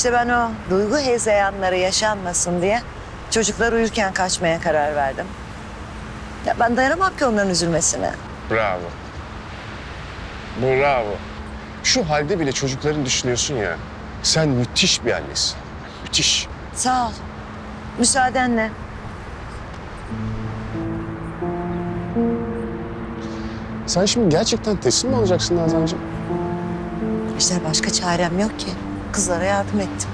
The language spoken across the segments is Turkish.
İşte ben o duygu hezeyanları yaşanmasın diye çocuklar uyurken kaçmaya karar verdim. Ya ben dayanamam ki onların üzülmesine. Bravo. Bravo. Şu halde bile çocukların düşünüyorsun ya. Sen müthiş bir annesin. Müthiş. Sağ ol. Müsaadenle. Sen şimdi gerçekten teslim mi olacaksın Nazancığım? İşte başka çarem yok ki. Kızlara yardım ettim.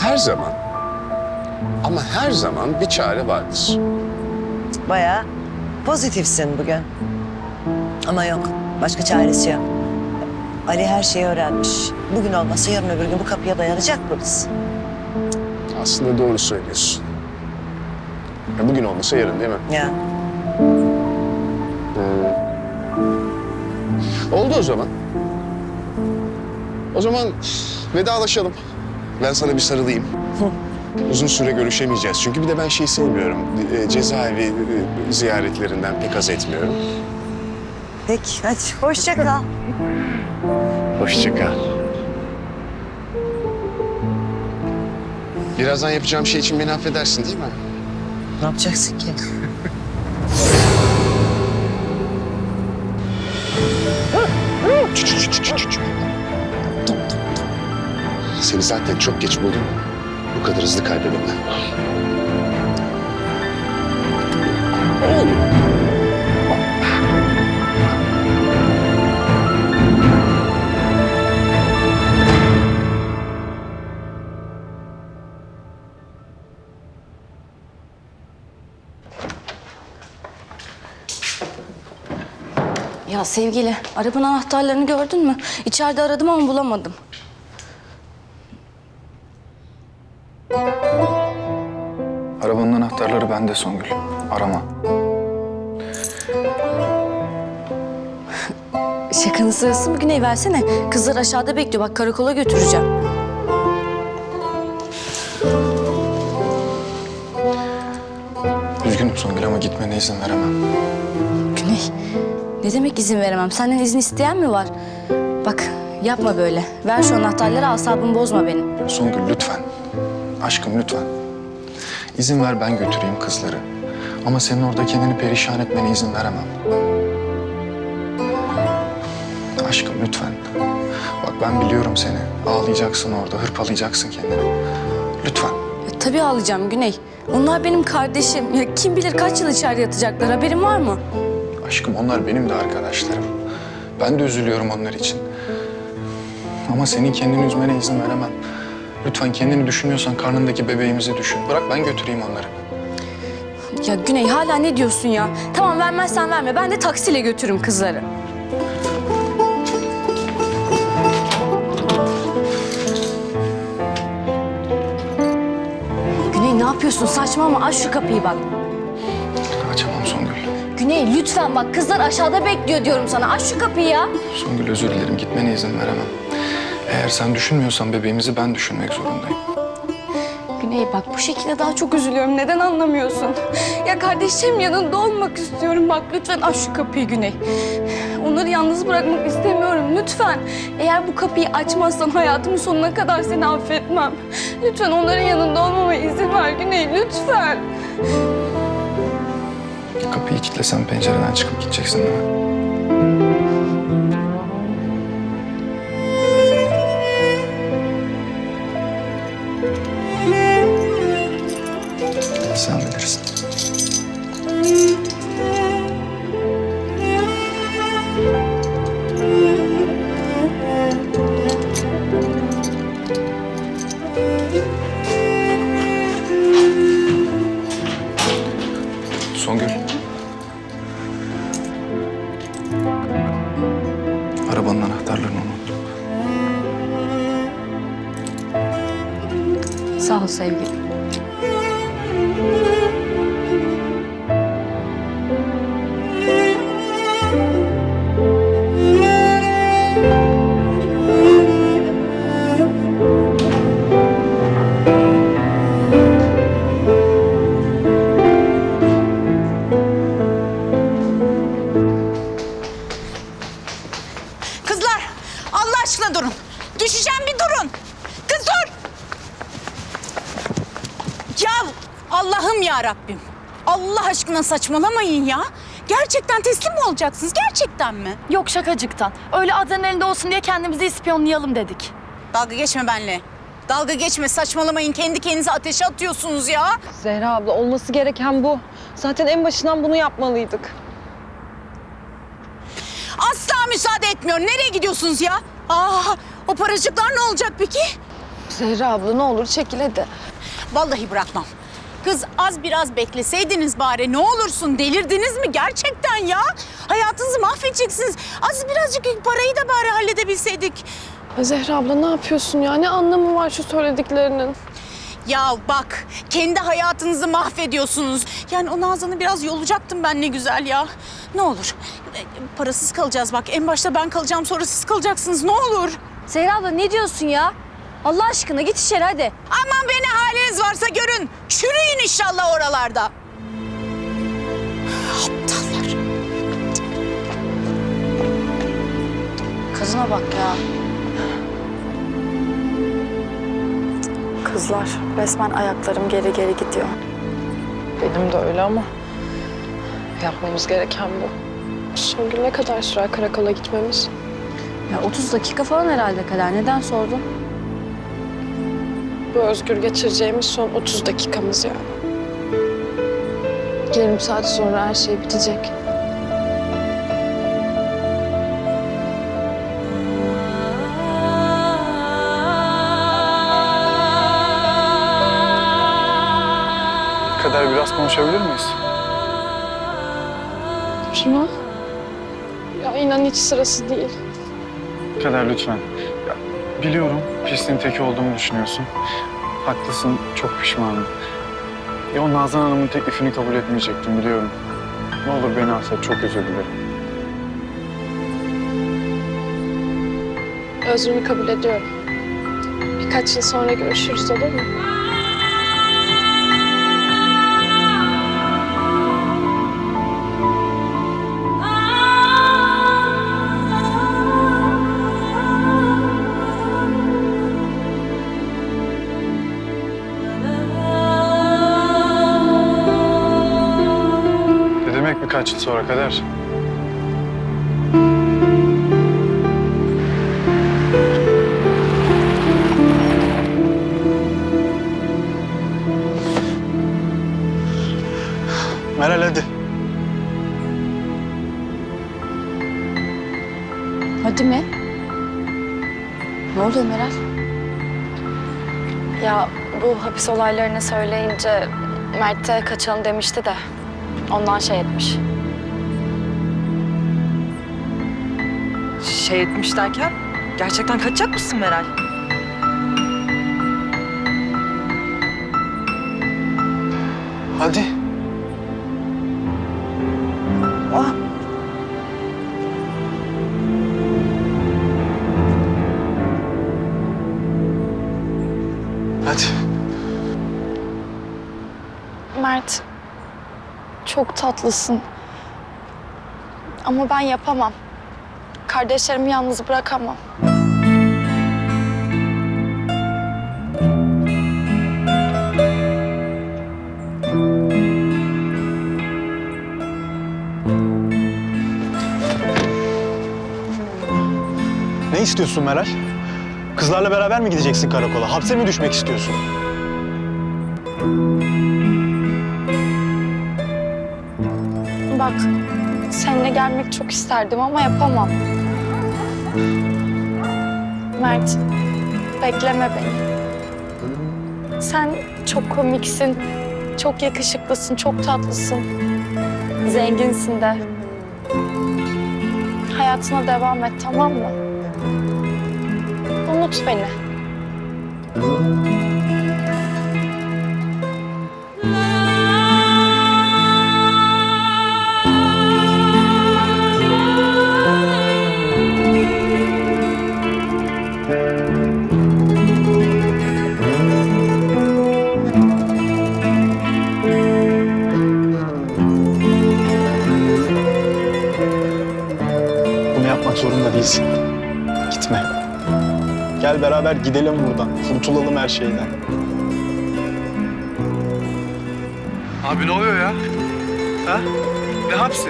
Her zaman ama her zaman bir çare vardır. Bayağı pozitifsin bugün. Ama yok. Başka çaresi yok. Ali her şeyi öğrenmiş. Bugün olmasa yarın öbür gün bu kapıya dayanacak polis. Aslında doğru söylüyorsun. Ya bugün olmasa yarın değil mi? Ya Oldu o zaman. O zaman vedalaşalım. Ben sana bir sarılayım. Uzun süre görüşemeyeceğiz. Çünkü bir de ben şeyi sevmiyorum. E, cezaevi e, ziyaretlerinden pek haz etmiyorum. peki hadi hoşça kal. Hoşça kal. Birazdan yapacağım şey için beni affedersin değil mi? Ne yapacaksın ki? Seni zaten çok geç buldum. Bu kadar hızlı kaybedemem. Ya sevgili, arabanın anahtarlarını gördün mü? İçeride aradım ama bulamadım. Arabanın anahtarları bende Songül. Arama. Şakanın sırası mı Güney versene. Kızlar aşağıda bekliyor. Bak karakola götüreceğim. Üzgünüm Songül ama gitmene izin veremem. Güney, ne demek izin veremem? Senden izin isteyen mi var? Bak yapma böyle. Ver şu anahtarları asabımı bozma benim. Songül lütfen. Aşkım lütfen. İzin ver ben götüreyim kızları. Ama senin orada kendini perişan etmene izin veremem. Aşkım lütfen. Bak ben biliyorum seni. Ağlayacaksın orada, hırpalayacaksın kendini. Lütfen. Ya, tabii ağlayacağım Güney. Onlar benim kardeşim. Ya kim bilir kaç yıl içeride yatacaklar. Haberin var mı? Aşkım onlar benim de arkadaşlarım. Ben de üzülüyorum onlar için. Ama senin kendini üzmene izin veremem. Lütfen kendini düşünüyorsan karnındaki bebeğimizi düşün. Bırak ben götüreyim onları. Ya Güney hala ne diyorsun ya? Tamam vermezsen verme. Ben de taksiyle götürürüm kızları. Güney ne yapıyorsun? Saçmalama. Aç şu kapıyı bak. Güney lütfen bak. Kızlar aşağıda bekliyor diyorum sana. Aç şu kapıyı ya. Songül özür dilerim gitmene izin veremem. Eğer sen düşünmüyorsan bebeğimizi ben düşünmek zorundayım. Güney bak bu şekilde daha çok üzülüyorum. Neden anlamıyorsun? Ya kardeşim yanında olmak istiyorum. Bak lütfen aç şu kapıyı Güney. Onları yalnız bırakmak istemiyorum. Lütfen. Eğer bu kapıyı açmazsan hayatımın sonuna kadar seni affetmem. Lütfen onların yanında olmama izin ver Güney. Lütfen. Kapıyı kilitlesen pencereden çıkıp gideceksin değil mi? Sen bilirsin. Sevgilim. Allah'ım ya Rabbim. Allah aşkına saçmalamayın ya. Gerçekten teslim mi olacaksınız? Gerçekten mi? Yok şakacıktan. Öyle adrenalinde olsun diye kendimizi ispiyonlayalım dedik. Dalga geçme benimle. Dalga geçme saçmalamayın. Kendi kendinize ateşe atıyorsunuz ya. Zehra abla olması gereken bu. Zaten en başından bunu yapmalıydık. Asla müsaade etmiyor. Nereye gidiyorsunuz ya? Aa, o paracıklar ne olacak peki? Zehra abla ne olur çekil hadi. Vallahi bırakmam. Kız az biraz bekleseydiniz bari ne olursun delirdiniz mi gerçekten ya? Hayatınızı mahvedeceksiniz. Az birazcık parayı da bari halledebilseydik. Zehra abla ne yapıyorsun ya? Ne anlamı var şu söylediklerinin? Ya bak kendi hayatınızı mahvediyorsunuz. Yani o Nazan'ı biraz yolacaktım ben ne güzel ya. Ne olur e, parasız kalacağız bak. En başta ben kalacağım sonra siz kalacaksınız ne olur. Zehra abla ne diyorsun ya? Allah aşkına git içeri hadi. Aman beni haliniz varsa görün. Çürüyün inşallah oralarda. Aptallar. Kızına bak ya. Kızlar resmen ayaklarım geri geri gidiyor. Benim de öyle ama yapmamız gereken bu. Songül ne kadar sürer karakola gitmemiz? Ya 30 dakika falan herhalde kadar. Neden sordun? Bu özgür geçireceğimiz son 30 dakikamız yani. Yarım saat sonra her şey bitecek. Kader biraz konuşabilir miyiz? Kime? Ya inan hiç sırası değil. Kader lütfen. Biliyorum pisliğin teki olduğumu düşünüyorsun. Haklısın, çok pişmanım. Ya o Nazan Hanım'ın teklifini kabul etmeyecektim biliyorum. Ne olur beni affet, çok özür dilerim. Özrünü kabul ediyorum. Birkaç yıl sonra görüşürüz olur mu? Yıl sonra Kader? Meral hadi. Hadi mi? Ne oluyor Meral? Ya bu hapis olaylarını söyleyince Mert'e kaçalım demişti de ondan şey etmiş. Şey etmiş derken gerçekten kaçacak mısın Meral? Hadi. Ah. Hadi. Mert çok tatlısın. Ama ben yapamam. Kardeşlerimi yalnız bırakamam. Ne istiyorsun Meral? Kızlarla beraber mi gideceksin karakola? Hapse mi düşmek istiyorsun? Bak seninle gelmek çok isterdim ama yapamam. Mert bekleme beni. Sen çok komiksin, çok yakışıklısın, çok tatlısın. Zenginsin de. Hayatına devam et tamam mı? Unut beni. Gidelim buradan. Kurtulalım her şeyden. Abi ne oluyor ya? Ha? Ne hapsi?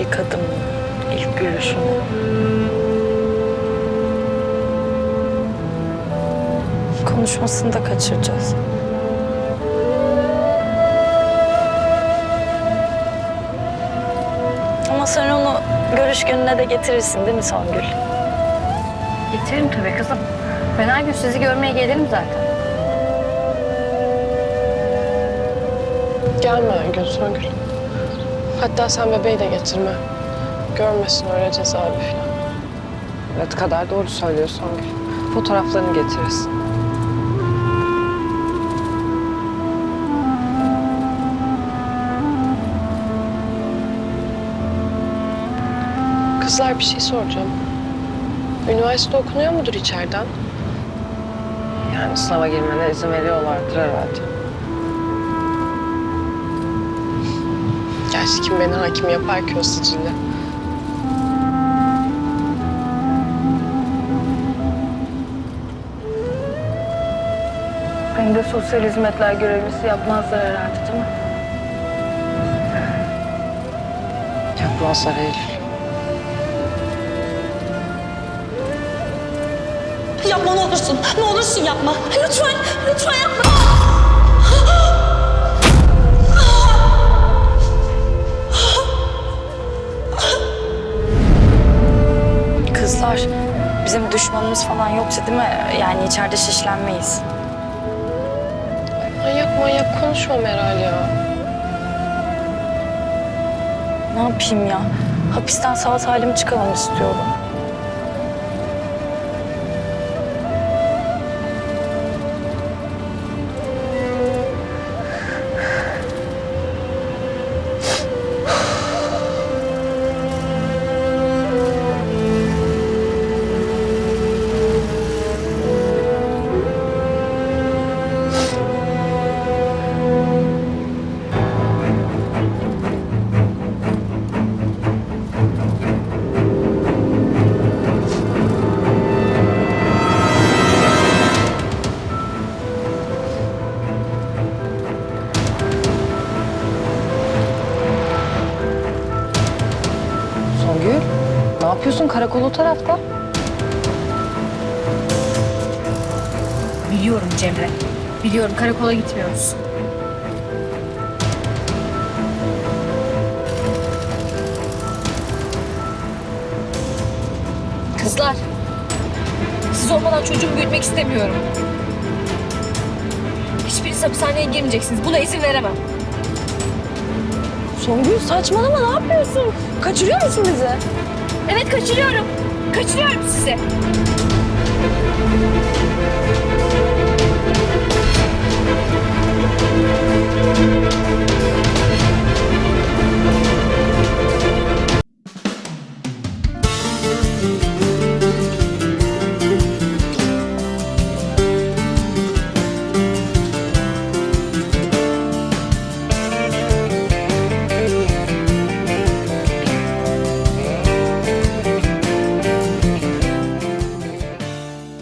İlk adımını, ilk gülüşünü. Konuşmasını da kaçıracağız. Ama sen onu görüş gününe de getirirsin değil mi Songül? Getiririm tabii kızım. Ben her gün sizi görmeye gelirim zaten. Gelme Aygün Songül. Hatta sen bebeği de getirme. Görmesin öyle cezaevi falan. Evet kadar doğru söylüyor Songül. Fotoğraflarını getirirsin. Kızlar bir şey soracağım. Üniversite okunuyor mudur içeriden? Yani sınava girmene izin veriyorlardır herhalde. Gerçi kim beni hakim yapar ki o sicille? Beni de sosyal hizmetler görevlisi yapmazlar herhalde değil mi? Yapmazlar Eylül. Yapma ne olursun. Ne olursun yapma. Lütfen, lütfen yapma. Kızlar, bizim düşmanımız falan yoksa değil mi? Yani içeride şişlenmeyiz. Manyak manyak konuşma Meral ya. Ne yapayım ya? Hapisten sağ salim çıkalım istiyorum. Karakol o tarafta? Biliyorum Cemre. Biliyorum karakola gitmiyoruz. Kızlar. Siz olmadan çocuğumu büyütmek istemiyorum. Hiçbiriniz hapishaneye girmeyeceksiniz. Buna izin veremem. Songül saçmalama ne yapıyorsun? Kaçırıyor musun bizi? Evet kaçırıyorum. Kaçırıyorum sizi.